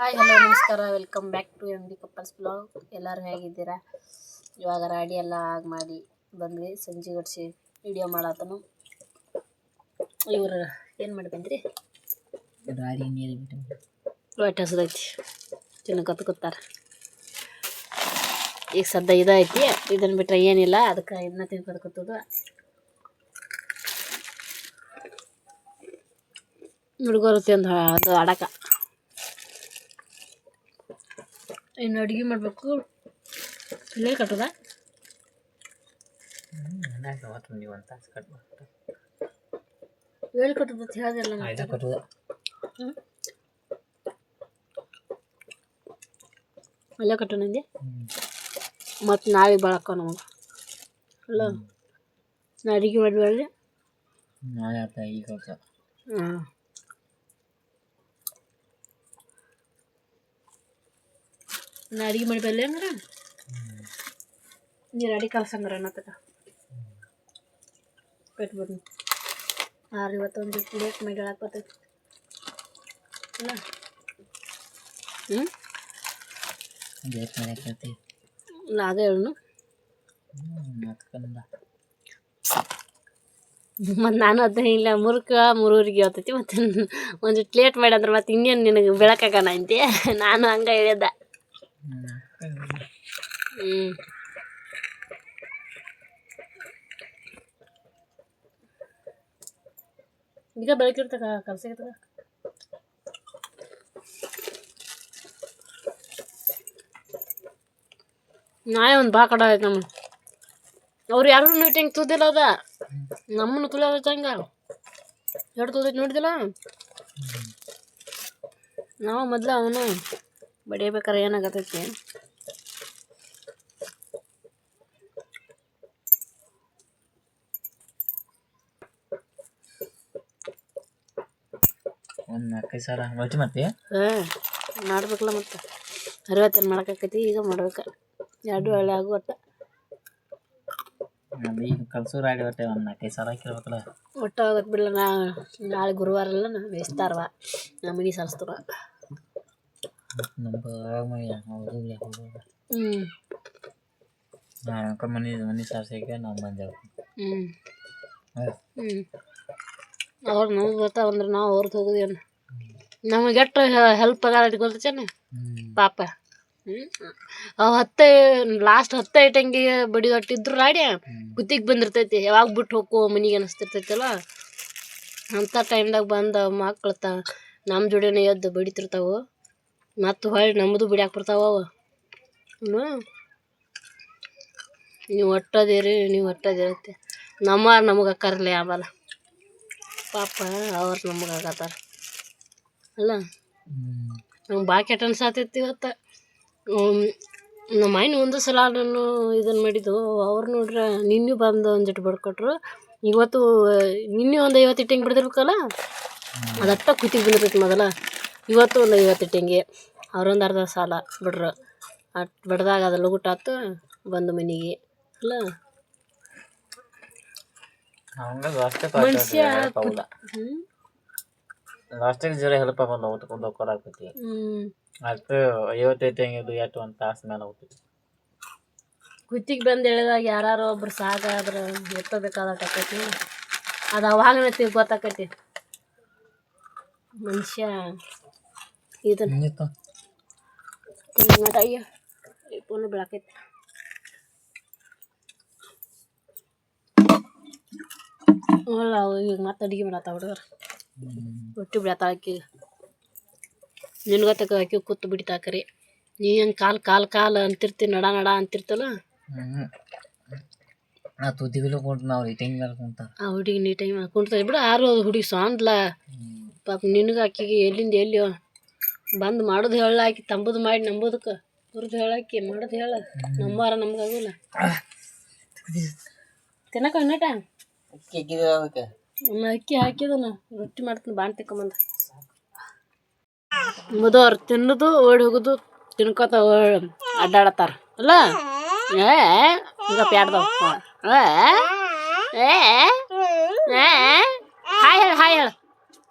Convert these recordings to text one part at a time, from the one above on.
Hi hello ನಮಸ್ಕಾರ. Welcome back to M D couples blog ಎಲ್ಲರೂ ಹೇಗಿದ್ದೀರಾ? ಇವಾಗ ರಾಡಿ ಎಲ್ಲ ಆಗಿ ಮಾಡಿ ಬಂದ್ವಿ. ಸಂಜೆ ಗಡ್ಸಿ ವಿಡಿಯೋ ಮಾಡತನು. ಇವ್ರು ಏನು ಮಾಡಿ ಬಂದ್ರಿ ರಾಡಿ ನೀರು ಬಿಟ್ಟು ಹೊಟ್ಟೆ ಹಸದೈತಿ ತಿನ್ನಕತ್ ಕೂತಾರ ಈಗ ಸದ್ಯ ಇದೈತಿ ಇದನ್ನು ಬಿಟ್ರೆ ಏನಿಲ್ಲ. ಅದಕ್ಕೆ ಇದನ್ನ ತಿನ್ಕೊತ ಹುಡುಗರು ತಿಂದು ಅದು ಆಡಕ ಇನ್ನು ಅಡುಗೆ ಮಾಡಬೇಕು. ಇಲ್ಲೇ ಕಟ್ಟದ? ಎಲ್ಲಿ ಕಟ್ಟದ ಹೇಳಿದಿಲ್ಲ ಅಲ್ಲೇ ಕಟ್ಟೋ ನಂಗೆ ಮತ್ತು ನಾಳೆ ಬಳಕ ನಮಗೆ ಅಲ್ಲ ನಾ ಅಡುಗೆ ಮಾಡಬೇಡ್ರಿ ಹಾಂ ನಾ ಅಡುಗೆ ಬರಲಿ ಹಂಗಾರ? ನೀರು ಅಡಿ ಕಲ್ಸಂಗ್ರ ಅನ್ನತ್ತಕ ಕಟ್ಬೋದು ಆರು ಇವತ್ತೊಂದು ಲೇಟ್ ಮಾಡಿ ಹೇಳಕ್ಕೆ ಬರ್ತೈತಿ. ಅಲ್ಲ ಹ್ಞೂ ಬೇಟ್ ಮಾಡ್ಯಾಕತಿ ಇಲ್ಲ ಅದೇ ಮತ್ತು ನಾನು ಅದನ್ನ ಇಲ್ಲ, ಮುರುಕ ಮುರುವರಿಗೆ ಹೇಳ್ತೈತಿ. ಮತ್ತು ಒಂದು ಲೇಟ್ ಮಾಡಿ ಅಂದ್ರೆ ಮತ್ತೆ ಇನ್ನೇನು ನಿನಗೆ ಬೆಳಕಾಗಣ ಅಂತೆ ನಾನು ಹಂಗೆ ಹೇಳಿದ್ದ. ಹ್ಞೂ ಈಗ ಬೆಳಕಿರ್ತಕ ಕಲ್ಸಿರ್ತಕ ನಾಳೆ ಒಂದು ಬಾ ಕಡ ಆಯ್ತು ನಮ್ಮ ಅವ್ರು ಯಾರು ಮೀಟಿಂಗ್ ತುದಿಲ್ಲ ಅದ. ನಮ್ಮನ್ನು ತುಳಿಯೋದೈತೆ ಹಂಗ ಎರಡು ತುದೈತೆ ನೋಡಿದಿಲ್ಲ ನಾವು ಮೊದ್ಲು ಅವನು. ಬಡಿಬೇಕಾರೆ ಏನಾಗತೈತಿ? ಒಂದು ನಾಲ್ಕೈದು ಸಾವಿರ ಮತ್ತೆ? ಹಾಂ ಮಾಡ್ಬೇಕಲ್ಲ ಮತ್ತೆ. ಅರವತ್ತೇನು ಮಾಡೋಕ್ಕಾಕೈತಿ ಈಗ ಮಾಡ್ಬೇಕು. ಎರಡು ಒಳ್ಳೆ ಆಗು ಒಟ್ಟು ಈಗ ಕಲ್ಸೋ ರಾಡಿ ಒಟ್ಟೆ ಒಂದು ನಾಲ್ಕೈದು ಸಾವಿರ ಹಾಕಿರ್ಬೇಕಲ್ಲ. ಒಟ್ಟು ಆಗುತ್ತೆ ಬಿಡಲ್ಲ ನಾ ನಾಳೆ ಗುರುವಾರ ಅಲ್ಲ ನಾ ಬೇಯಿಸ್ತಾರವ ನಮ್ಮ ಮನೆ ಸರಿಸ್ತಾರ ಅವಾಗ ಮನೆ ಹೌದು ಹ್ಞೂ ನಾನು ಅಂಕಲ್ ಮನೆ ಮನೆ ಸಾರ್ಸಕ್ಕೆ ನಾವು ಬಂದೆವು ಹ್ಞೂ ಹ್ಞೂ ಅವ್ರು ನಮ್ಗೆ ಬರ್ತಾವಂದ್ರೆ ನಾವು ಅವ್ರದ್ದು ಹೋಗೋದೇನು ನಮಗೆ ಎಷ್ಟು ಹೆಲ್ಪ್ ಆಗ ಗೊತ್ತೇನೆ ಪಾಪ ಅವು ಹತ್ತೆ ಲಾಸ್ಟ್ ಹತ್ತ ಐಟಂಗಿ ಬಡಿ ಹೊಟ್ಟಿದ್ರು ರಾಡಿ ಕುತ್ತಿಗೆ ಬಂದಿರ್ತೈತಿ ಯಾವಾಗ ಬಿಟ್ಟು ಹೋಗೋ ಮನಿಗೆ ಅನಿಸ್ತಿರ್ತೈತಲ್ಲ ಅಂಥ ಟೈಮ್ದಾಗ ಬಂದ ಮಕ್ಳು ತ ನಮ್ಮ ಜೋಡಿನೇ ಎದ್ದು ಬಡಿತಿರ್ತಾವೆ. ಮತ್ತು ಹೊಳ್ಳಿ ನಮ್ಮದು ಬಿಡ್ಯಾಕೆ ಬರ್ತಾವ ಅವು. ನೀವು ಒಟ್ಟದಿರಿ ನೀವು ಒಟ್ಟದಿರತ್ತೆ ನಮ್ಮ ನಮಗೆ ಅಕ್ಕಾರಲ್ಲ ಆಮೇಲೆ. ಪಾಪ ಅವ್ರು ನಮಗೆ ಆಗತ್ತಾರ ಅಲ್ಲ? ನಮ್ಗೆ ನಂಗೆ ಭಾಳ ಕೆಟ್ಟ ಅನ್ಸಾತೈತಿ ಇವತ್ತು. ನಮ್ಮ ಮೈನ ಒಂದು ಸಲ ನಾನು ಇದನ್ನು ಮಾಡಿದ್ದು ಅವ್ರು ನೋಡ್ರೆ ನಿನ್ನೆ ಬಂದು ಒಂದಿಟ್ಟು ಬಡ್ಕೊಟ್ರು. ಇವತ್ತು ನಿನ್ನೆ ಒಂದು ಐವತ್ತು ಇಟ್ಟಂಗೆ ಬಿಡ್ದಿರ್ಬೇಕಲ್ಲ? ಅದಟ್ಟ ಕುತ್ತಿಗೆ ಬಂದಿರ್ತೈತಿ ಮೊದಲ. ಇವತ್ತು ಒಂದು ಐವತ್ತು ಇಟ್ಟಂಗೆ. ಅವ್ರೊಂದು ಅರ್ಧ ಸಾಲ ಬಿಡ್ರು. ಅಟ್ ಬಡ್ದಾಗ ಅದು ಲಗುಟ್ ಆತು ಬಂದು ಮನೆಗೆ. ಅಲ್ಲ? ಹಂಗ ಅಷ್ಟೇ ಮನುಷ್ಯ ಹೌದಾ ಹ್ಞೂ ಲಾಸ್ಟಿಗೆ ಜರ ಹೆಲ್ಪ್ ಆಗಲ್ಲ ಊಟಕೊಂಡು ಹೋಗ್ಕೊಡಾಕತಿ ಹ್ಞೂ ಅದಕ್ಕೆ ಐವತ್ತೈದು ಹೆಂಗಿದ್ದು ಎಷ್ಟು ಒಂದು ತಾಸು ಮೇಲೆ ಹೋಗ್ತೈತಿ. ಕುತ್ತಿಗೆ ಬಂದು ಹೇಳಿದಾಗ ಯಾರು ಒಬ್ರು ಸಾಕಾದ್ರೆ ಎತ್ತಬೇಕಾದಟ್ಟು ಆಕೈತಿ. ಅದು ಅವಾಗನೇ ಗೊತ್ತಾಕೈತಿ ಮನುಷ್ಯ ಇದನ್ನ ಹಿಂಗಿತ್ತು ತಿನ್ನೋದ ಅಯ್ಯ ಪೂರ್ಣ ಬೆಳಕೈತಿ ಅಲ್ಲ ಅವು ಈಗ ಮತ್ತೆ ಅಡುಗೆ ಮಾಡತ್ತಾವ ಹುಡುಗರು ರೊಟ್ಟಿ ಬಿಡತ್ತಾಳ ಆಕಿ ನಿನ್ಗತ್ತಕ ಆಕಿ ಕೂತು ಬಿಡ್ತಾಕರಿ ನೀ ಹೆಂಗೆ ಕಾಲು ಕಾಲು ಕಾಲು ಅಂತಿರ್ತಿ ನಡ ನಡ ಅಂತಿರ್ತಲ್ಲ ಹ್ಞೂ ನಾ ತುದಿಗಳು ಕೊಟ್ಟು ನಾವು ಇಟ್ಟಿಂಗ್ ಮೇಲೆ ಕುಂತಾರ ಆ ಹುಡುಗಿ ನೀಟಾಗಿ ಕುಂಡ್ತದೆ ಬಿಡು ಆರು ಅದು ಹುಡುಗಿ ಸಾಂದ್ಲ ಪಾಪ ನಿನಗೆ ಆಕಿಗೆ ಎಲ್ಲಿಂದ ಎಲ್ಲಿ ಬಂದು ಮಾಡುದು ಹೇಳ ಆಕಿ ತಂಬುದು ಮಾಡಿ ನಂಬೋದಕ್ಕೆ ಹುರಿದು ಹೇಳಾಕಿ ಮಾಡೋದು ಹೇಳ. ನಂಬಾರ ನಮ್ಗಾಗಲ್ಲ ತಿನ್ನಕ ಅನ್ನಟ ಒಮ್ಮೆ ಅಕ್ಕಿ ಹಾಕಿದನ ರೊಟ್ಟಿ ಮಾಡ್ತೀನಿ ಬಾಣ್ ತಿಕ್ಕೊಂಬಂದ. ಮುದೋರ್ ತಿನ್ನೋದು ಓಡಿ ಹೋಗೋದು ತಿನ್ಕೋತ ಅಡ್ಡಾಡತಾರ ಅಡ್ಡಾಡತ್ತಾರ. ಅಲ್ಲ? ಏ ಈಗ ಪ್ಯಾಡ್ದವ ಏ ಹಾಯ್ ಹೇಳ ಹಾಯ್ ಹೇಳ.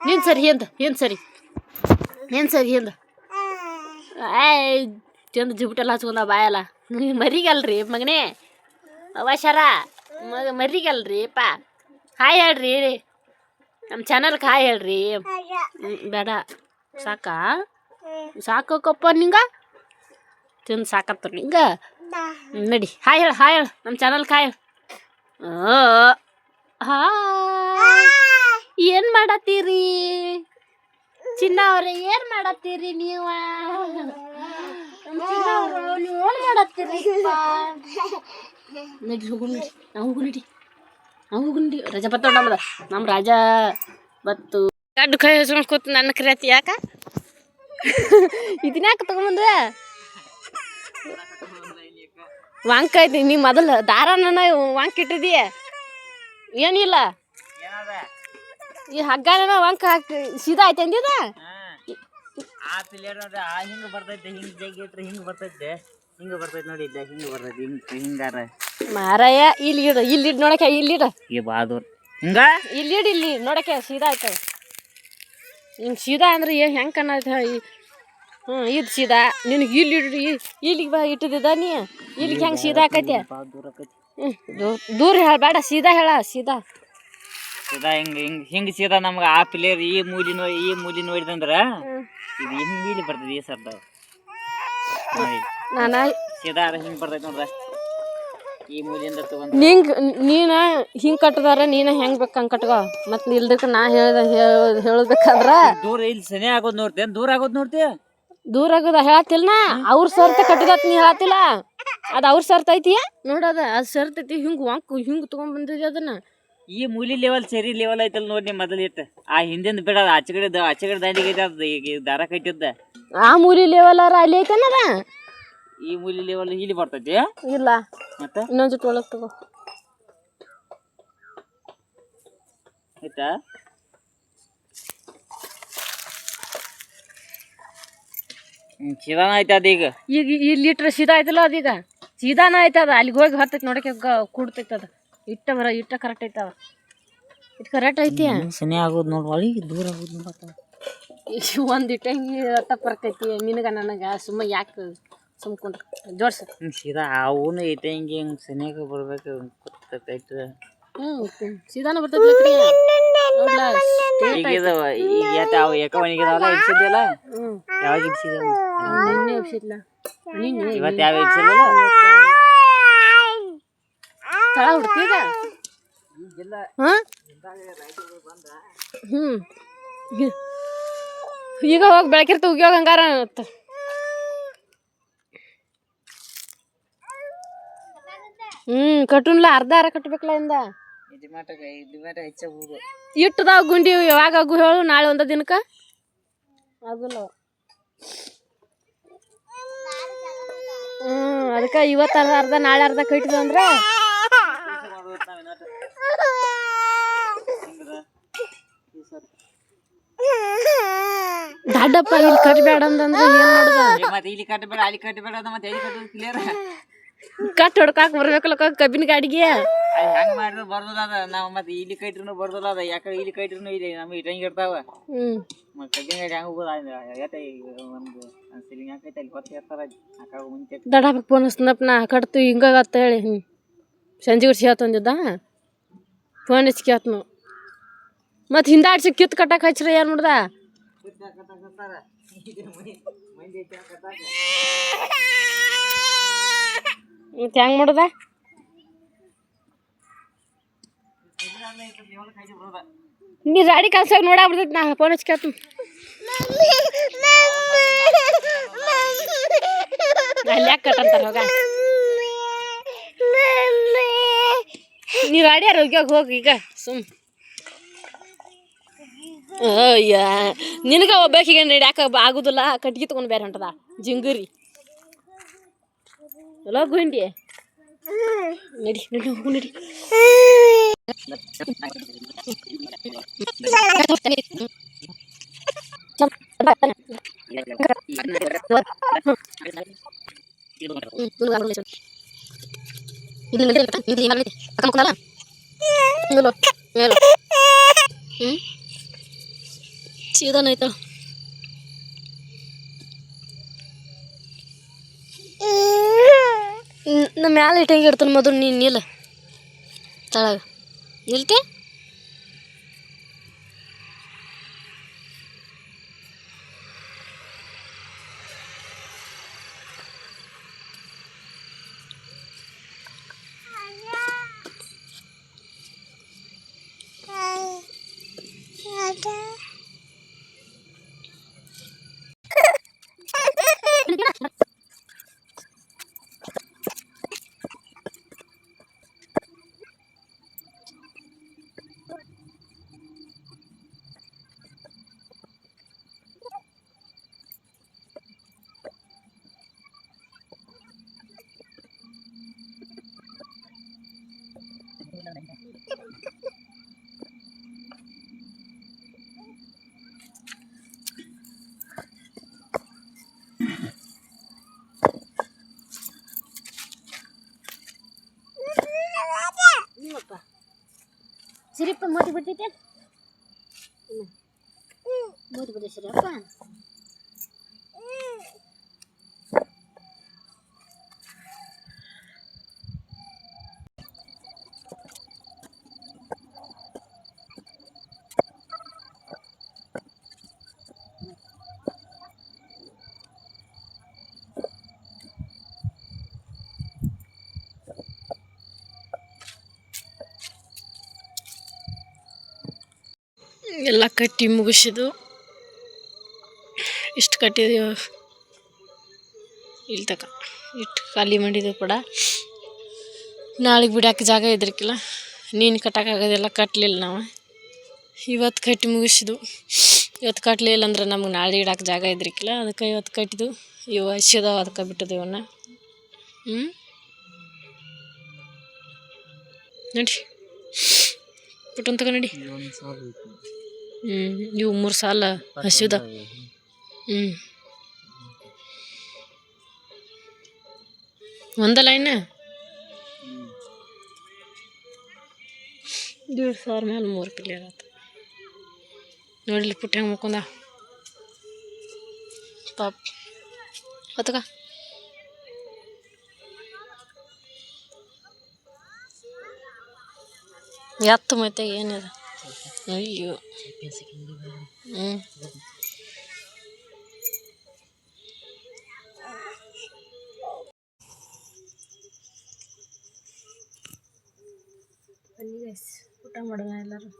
ನೀನು ಸರಿ ಹಿಂದ ಹಿಂದ ಸರಿ. ನೀನು ಸರಿ ಹಿಂದ ಆಯ್ ಚಂದ ಜಿಬಿಟೆಲ್ಲ ಹಚ್ಕೊಂಡ ಬಾಯಲ್ಲ. ಮರಿಗಲ್ರಿ, ಮಗನೇ. ಅವ ಶರ. ಮಗ ಮರಿಗಲ್ರಿ ಅಪ್ಪ ಹಾಯ್ ಹೇಳ್ರಿ ನಮ್ಮ ಚಾನಲ್ಗೆ ಹಾಯ್ ಹೇಳ್ರಿ. ಬೇಡ. ಸಾಕಾ? ಸಾಕಪ್ಪ ನಿಂಗ? ತಿಂದು ಸಾಕತ್ತ ನಿಂಗ? ನಡಿ. ಹಾಯ್ ಹೇಳು ಹಾಯ್ ಹೇಳು. ನಮ್ಮ ಚಾನಲ್ಗೆ ಹಾಯ್ ಹೇಳು. ಹಾ ಏನು ಮಾಡತ್ತೀರಿ? ಚಿನ್ನ ಅವ್ರೆ ಏನ್ ಮಾಡತ್ತೀರಿ ನೀವ? ನಮ್ ಚಿನ್ನ ಅವ್ರು, ನೀವ್ ಏನ್ ಮಾಡತ್ತೀರಿ? ನಡಿ ಹೋಗು ನಡಿ ನಾವು ಹೋಗು ನಡಿ ನಾವು ಹೋಗು ನಡಿ ರಜಾ ಬತ್ತ ನಮ್ದ. ನಮ್ಮ ರಾಜ ಬತ್ತು. ಗಡ್ಡು ಕೈ ಹಚ್ಕೊಂಡು ಕೂತ್ ನನ್ನ ಕರಿಯತಿ ಯಾಕ? ಇದನ್ನ ಯಾಕೆ ತಗೊಂಬಂದ? ವಾಂಕ ಐತಿ ನೀ ಮೊದಲು ದಾರನ ವಾಂಕ್ ಇಟ್ಟಿದೀಯ ಏನಿಲ್ಲ? ಏನದ? ಈ ಹಗ್ಗನ ವಂಕ ಹಾಕಿ ಸೀದಾ ಐತೆ ಅಂದಿದ? ಆ ಪಿಲೇರ್ ಅದ ಆ ಹಿಂಗ ಬರ್ತೈತೆ ಹಿಂಗ್ ಜಗ್ಗಿ ಇಟ್ರೆ ಹಿಂಗ್ ಬರ್ತೈತೆ. ಹಿಂಗ ಬರ್ತೈತೆ ನೋಡಿ ಇದ್ದ ಹಿಂಗ ಬರ್ತೈತೆ ಹಿಂಗ್ ಹಿಂಗಾರ. ಮಾರಾಯ ಇಲ್ಲಿ ಇಡು ಇಲ್ಲಿ ಇಡು ನೋಡಕ್ಕೆ ಇಲ್ಲಿ ಇಡು. ಈ ಬಾದೂರ್. ಹಿಂಗ? ಇಲ್ಲಿ ಇಡು ಇಲ್ಲಿ ನೋಡಕ್ಕೆ ಸೀದಾ ಐತೆ ಹಿಂಗೆ ಸೀದಾ ಅಂದ್ರೆ ಏನು ಹೆಂಗೆ ಕಾಣತ್ತೆ ಹ್ಞೂ ಇದು ಸೀದಾ. ನಿನಗೆ ಇಲ್ಲಿ ಇಡ್ರಿ ಇಲ್ಲಿಗೆ ಬಾ ಇಟ್ಟಿದ್ದ ನೀ? ಇಲ್ಲಿಗೆ ಹೆಂಗೆ ಸೀದಾ ಆಕೈತೆ ದೂರ ಹೇಳ ಬೇಡ ಸೀದಾ ಹೇಳ ಸೀದಾ. ಸೀದಾ ಹಿಂಗ್ ಹಿಂಗ್ ಹಿಂಗ್ ಸೀದಾ ನಮ್ಗ ಆ ಪಿಲೇರ್ ಈ ಮೂಲಿ ನೋಡಿ ಈ ಮೂಲಿ ನೋಡಿದಂದ್ರ ಇದು ಹಿಂಗ್ ಇಲ್ಲಿ ಬರ್ತೈತಿ ಈ ಸರ್ದ. ಸೀದಾರ ನಾನು ಸೀದಾ ಹಿಂಗ್ ಬರ್ತೈತಿ ನೋಡ್ರ ಈ ಮೂಲಿಯಿಂದ ತಗೊಂಡ್ ನಿಂಗೆ ನೀನು ಹಿಂಗೆ ಕಟ್ಟದಾರ ನೀನ ಹೆಂಗ್ ಬೇಕು ಹಂಗ್ ಕಟ್ಕೋ. ಮತ್ ಇಲ್ದಕ್ಕೆ ನಾ ಹೇಳ್ದ ಹೇಳ ಹೇಳಬೇಕಾದ್ರೆ ದೂರ ಇಲ್ಲಿ ಸನಿ ಆಗೋದ್ ನೋಡ್ತೇನ್ ದೂರ ಆಗೋದ್ ನೋಡ್ತೀಯ ದೂರ ಆಗೋದ ಹೇಳತ್ತಿಲ್ಲ ನಾ ಅವ್ರ ಸರ್ತ ಕಟ್ಟದತ್ ನೀ ಹೇಳತ್ತಿಲ್ಲ? ಅದು ಅವ್ರ ಸರ್ತ ಐತಿಯ ನೋಡದ ಅದು ಸರ್ತೈತಿ ಹಿಂಗೆ ವಾಂಕ್ ತಗೊಂಡ್ ಬಂದಿದ್ಯ ಅದನ್ನ? ಈ ಮೂಲಿ ಲೆವೆಲ್ ಸರಿ ಲೆವೆಲ್ ಐತಲ್ ನೋಡಿ ಮೊದಲು ಇಟ್ಟು. ಆ ಹಿಂದಿಂದ ಬಿಡ ಆಚೆಗಡೆ ದ- ಆಚೆ ಕಡೆ ದಾಂಡಿಗೆ ಐತೆ ಅದು ಈಗ ಈ ದಾರ ಕಟ್ಟಿದ್ದ. ಆ ಮೂಲಿ ಲೆವೆಲ್ ಅಲ್ಲಿ ಐತನದ ಈ ಮೂಲಿ ಲೆವೆಲ್ ಇಲ್ಲಿ ಬರ್ತೈತಿ. ಇಲ್ಲ. ಮತ್ತೆ? ಇನ್ನೊಂದು ಒಳಗೆ ತಗೋ. ಆಯ್ತಾ? ಹ್ಮ್, ಚಿದಾನ ಐತೆ ಅದೀಗ ಈಗ. ಈ ಲೀಟ್ರ್ ಸೀದಾ ಐತಲ್ಲ ಅದೀಗ ಸೀದಾನ ಐತದ ಅಲ್ಲಿಗೆ ಹೋಗಿ ಹತ್ತೈತಿ ನೋಡಕ್ಕೆ ಕೂಡ್ತೈತೆ ಅದು. ಇಟ್ಟ ಬರ ಇಟ್ಟ ಕರೆಕ್ಟ್ ಐತವ. ಇಟ್ಟು ಕರೆಕ್ಟ್ ಐತಿ ಸನಿ ಆಗೋದು ನೋಡಿ ಒಳಗೆ ದೂರ ಆಗೋದು ನೋಡತ್ತ ಒಂದು ಇಟ್ಟ ಹಿಂಗೆ ಅಟ್ಟ ಬರ್ತೈತಿ ನಿನಗೆ ನನಗೆ ಸುಮ್ಮ ಯಾಕೆ ಸುಮ್ಕೊಂಡ್ರೆ ಜೋಡ್ಸ. ಸೀದಾ ಅವನು ಐತೆ ಹಿಂಗೆ ಹಿಂಗೆ ಸನಿಯಾಗ ಬರ್ಬೇಕು ಗೊತ್ತೈತೆ ಹ್ಞೂ ಸೀದಾನ ಬರ್ತೈತಿ ನೋಡ್ಲಾ ಈಗ ಇಡ್ಸಿದ್ಯಲ್ಲ ಹ್ಞೂ ಯಾವಾಗ ಇಡ್ಸಿದ್ಯ ನಿನ್ನೆ ನಿನ್ನೆ. ಇವತ್ತು ಯಾವ ಇಡ್ಸಿಲ್ಲ ತಳ ಹುಡ್ತೀಗ ಹಾಂ? ಹ್ಞೂ ಈಗ ಹೋಗಿ ಬೆಳಕಿರ್ತ ಉಗ್ಯೋಗ ಹಂಗಾರ ಅಂತ ಹ್ಞೂ ಕಟ್ಟುನ್ಲ ಅರ್ಧ ಅರ ಕಟ್ಬೇಕಲ್ಲ ಇಂದ. ಇದು ಮಟಗ ಇದು ಮಟ ಹೆಚ್ಚಬಹುದು ಇಟ್ಟದಾವ ಗುಂಡಿ ಯಾವಾಗ ಆಗು ಹೇಳು, ನಾಳೆ ಒಂದ ದಿನಕ್ಕೆ? ಆಗುಲ್ಲ. ಹ್ಞೂ ಅದಕ್ಕೆ ಇವತ್ತು ಅರ್ಧ ಅರ್ಧ, ನಾಳೆ ಅರ್ಧ ಕಟ್ಟಿದ್ವು ಅಂದ್ರೆ ದಡ್ಡಪ್ಪ ಇಲ್ಲಿ ಕಟ್ಬೇಡ ಅಂತಂದ್ರೆ ಏನು ಮಾಡುದ? ಮತ್ತೆ ಇಲ್ಲಿ ಕಟ್ಟಬೇಡ ಅಲ್ಲಿ ಕಟ್ಟಬೇಡ ಅದ ಮತ್ತೆ ಎಲ್ಲಿ ಕಟ್ಟೋದು ಕ್ಲಿಯರ್ ಕಟ್ ಹೊಡ್ಕಾಕ್ ಬರ್ಬೇಕಲ್ಲ ಕಬ್ಬಿನ ಗಾಡಿಗೆ. ಹೆಂಗ್ ಮಾಡಿದ್ರು ಬರ್ದಲ್ಲ ಅದ. ನಾವು ಮತ್ತೆ ಇಲ್ಲಿ ಕೈಟ್ರು ಬರ್ದಲ್ಲ ಅದ. ಯಾಕಡೆ ಇಲ್ಲಿ ಕೈಟ್ರು ಇಲ್ಲಿ ನಮಗೆ ಇಟ್ಟಂಗೆ ಇರ್ತಾವ. ಮತ್ತೆ ಕಬ್ಬಿನ ಗಾಡಿ ಹೆಂಗ್ ಹೋಗೋದ ಯಾಕೆ ಒಂದು ಸಿಲಿಂಗ್ ಹಾಕೈತೆ ಅಲ್ಲಿ ಹೊತ್ತು ಇರ್ತಾರ ಹಾಕಾಗ ಮುಂಚೆ. ದಡಾಪಕ್ಕೆ ಫೋನ್ ಹಚ್ಚಿನಪ್ಪ ನಾ ಕಟ್ತು ಹಿಂಗಾಗತ್ತ ಹೇಳಿ. ಹ್ಞೂ ಸಂಜೆ ಗುಡ್ಸಿ ಹೇಳ್ತಂದಿದ್ದ ಫೋನ್ ಹಚ್ಚಿ ಕೇಳ್ತ ನಾವು ಮತ್ತು ಹಿಂದಾಡ್ಸಿ ಕಿತ್ತು ಕಟ್ಟಕ್ಕೆ ಹಚ್ಚಿರ ಏನು ಮಾಡ್ದ ಮತ್ತೆ ಹೆಂಗೆ ಮಾಡ್ದ? ನೀ ರಾಡಿ ಕಲ್ಸಾಗ ನೋಡಾಬಿಡ್ತೈತಿ ನಾ ಫೋನ್ ಹಚ್ಚಿ ಕೇಳ್ತೀನಿ ಅಲ್ಲಿ ಯಾಕೆ ಕಟ್ಟಂತಾರ ಹೋಗ. ನೀ ರಾಡಿಯಾರ ಹೋಗ್ಯಾಗ ಹೋಗಿ ಈಗ. ಸುಮ್. ಅಯ್ಯ ನಿನಗ ಒಬ್ಬಾಕಿಗೆ ನಡ್ಯಾಕ ಆಗುದಿಲ್ಲ. ಕಟ್ಗಿ ತಗೊಂಡು ಬೇರೆ ಹೊಂಟದ. ಜಿಂಗುರಿ. ಎಲ್ಲ ಗುಂಡಿ. ನಡಿ ನಡಿ ಹೋಗು ನಡಿ. ಇಲ್ಲಿ ಮಂದಿರ ಇರ್ತಾ ಇಲ್ಲಿ ಏನಾಗಲಿ ಅಕ್ಕ ಮಕ್ಕಳಲ್ಲ ಇಲ್ಲ ಹೇಳು ಹ್ಞೂ ಸೀದಾನ ಆಯ್ತು? ನಮ್ಮ ಮ್ಯಾಲೆ ಇಟ್ಟಂಗೆ ಇಡ್ತಾನೆ ಮೊದಲು ನೀನು ನಿಲ್ಲ. ತಳಗ. ನಿಲ್ತೆ? ಸಿರಿಪ್ಪ ಮೋತಿ ಬಿಡ್ತೈತೆ ಮೋತಿ ಬಿಡ ಎಲ್ಲ ಕಟ್ಟಿ ಮುಗಿಸಿದು ಇಷ್ಟು ಕಟ್ಟಿದೆವು. ಇಲ್ಲಿ ತಕ, ಇಷ್ಟು ಖಾಲಿ ಮಾಡಿದ್ದು ಕೂಡ. ನಾಳೆಗೆ ಬಿಡಕ್ಕೆ ಜಾಗ ಇದ್ರಕ್ಕಿಲ್ಲ ನೀನು ಕಟ್ಟೋಕ್ಕಾಗೋದೆಲ್ಲ ಕಟ್ಟಲಿಲ್ಲ ನಾವು. ಇವತ್ತು ಕಟ್ಟಿ ಮುಗಿಸಿದು ಇವತ್ತು ಕಟ್ಟಲಿಲ್ಲ ಅಂದ್ರೆ ನಮ್ಗೆ ನಾಳೆ ಇಡಕ್ಕೆ ಜಾಗ ಇದ್ರಕ್ಕಿಲ್ಲ ಅದಕ್ಕೆ ಇವತ್ತು ಕಟ್ಟಿದ್ದು. ಇವು ಹಸಿದಾವ ಅದಕ್ಕೆ ಬಿಟ್ಟದು ಇವನ್ನ. ಹ್ಞೂ ನೋಡಿ. ಬಿಟ್ಟು ಅಂತ ನಡಿ ಹ್ಞೂ ಇವು ಮೂರು ಸಾಲ ಹಸಿದ. ಹ್ಞೂ ಒಂದ ಲೈನ್ ದೇಡ್ ಸಾವಿರ ಮೇಲೆ ಮೂರು ಪಿಲ್ಲಿ ಆಯ್ತು ನೋಡಿಲಿ ಪುಟ್ಟ ಹೆಂಗೆ ಮುಕ್ಕೊಂದ ಪಾಪ. ಹೊತ್ತಕ ಎತ್ತು ಮತ್ತೆ ಏನಿದೆ? അയ്യോ കൂട്ടാൻ തുടങ്ങാം എല്ലാവരും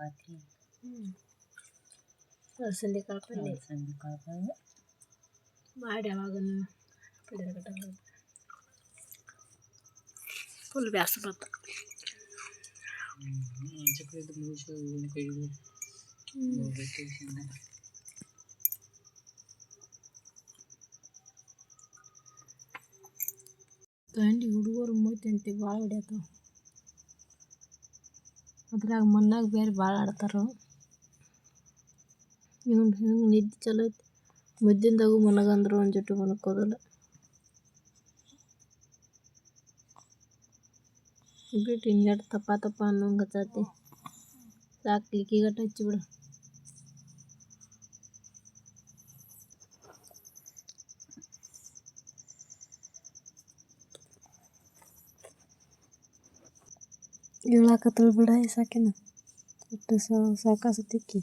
ಊಟ ಮಾಡೋಣ ಎಲ್ಲರೂ ಚಪಾತಿ ಹ್ಞೂ ಅಲಸಂದಿ ಕಾಳು ಪಲ್ಯ ಅಲಸಂದಿ ಕಾಳು ಪಲ್ಯ ಮಾಡಿ ಯಾವಾಗ ಫುಲ್ ಬ್ಯಾಸರ ಬತ್ತ ಗಂಡಿ ಹುಡುಗರು ಮೂತಿ ಭಾಳ ಹೊಡ್ಯಾತಾವ ಅದ್ರಾಗ ಮಣ್ಣಾಗ ಬೇರೆ ಭಾಳ ಆಡ್ತಾರ ಇವ್ನು ಹೆಂಗೆ ನಿದ್ದೆ ಚಲೋ ಐತಿ ಮದ್ದಿಂದಾಗೂ ಮನಗಂದ್ರು ಒಂದು ಜೊತೆ ಮನಕೋದಿಲ್ಲ ಬಿಟ್ಟು ಹಿಂಗಟ್ ತಪ್ಪ ತಪ್ಪ ಅನ್ನೋಂಗೆ ಹತ್ತೈತಿ ಸಾಕು ಇಕ್ಕಿಗಟ್ಟು ಹಚ್ಚಿಬಿಡು ಹೇಳಾಕತ್ತಳ ಬಿಡ ಸಾಕಿನ ಒಟ್ಟು ಸಾಕಾಸತಿಕ್ಕಿ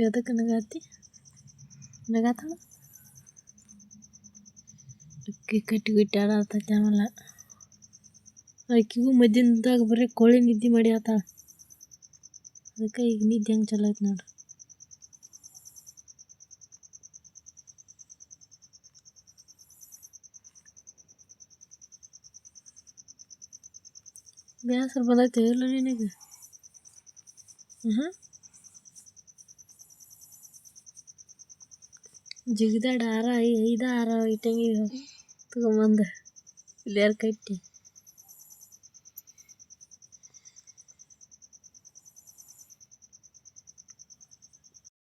ಎದಕ್ಕೆ ನಗಾತಿ ನಗಾತಾಳ ಅಕ್ಕಿ ಕಟ್ಟಿ ಗಿಟ್ಟಿ ಆಡತೈತಿ ಆಮೇಲೆ ಆಕಿಗೂ ಮಧ್ಯಾಹ್ನದಾಗ ಬರೀ ಕೋಳಿ ನಿದ್ದೆ ಮಾಡಿ ಆತಾಳ ಅದಕ್ಕೆ ಈಗ ನಿದ್ದೆ ಹೆಂಗೆ ಚಲೋ ಐತೆ ನೋಡ್ರಿ ಬೇಸರ ಬಂದೈತೆ ಇಲ್ಲ ನಿನಗೆ ಹಾಂ ಜಿಗಿದಾಡ ಹಾರ ಐದು ಹಾರ ಇಟ್ಟಂಗಿ ತಗೊಂಬಂದು ಇಲ್ಲಾರು ಕಟ್ಟಿ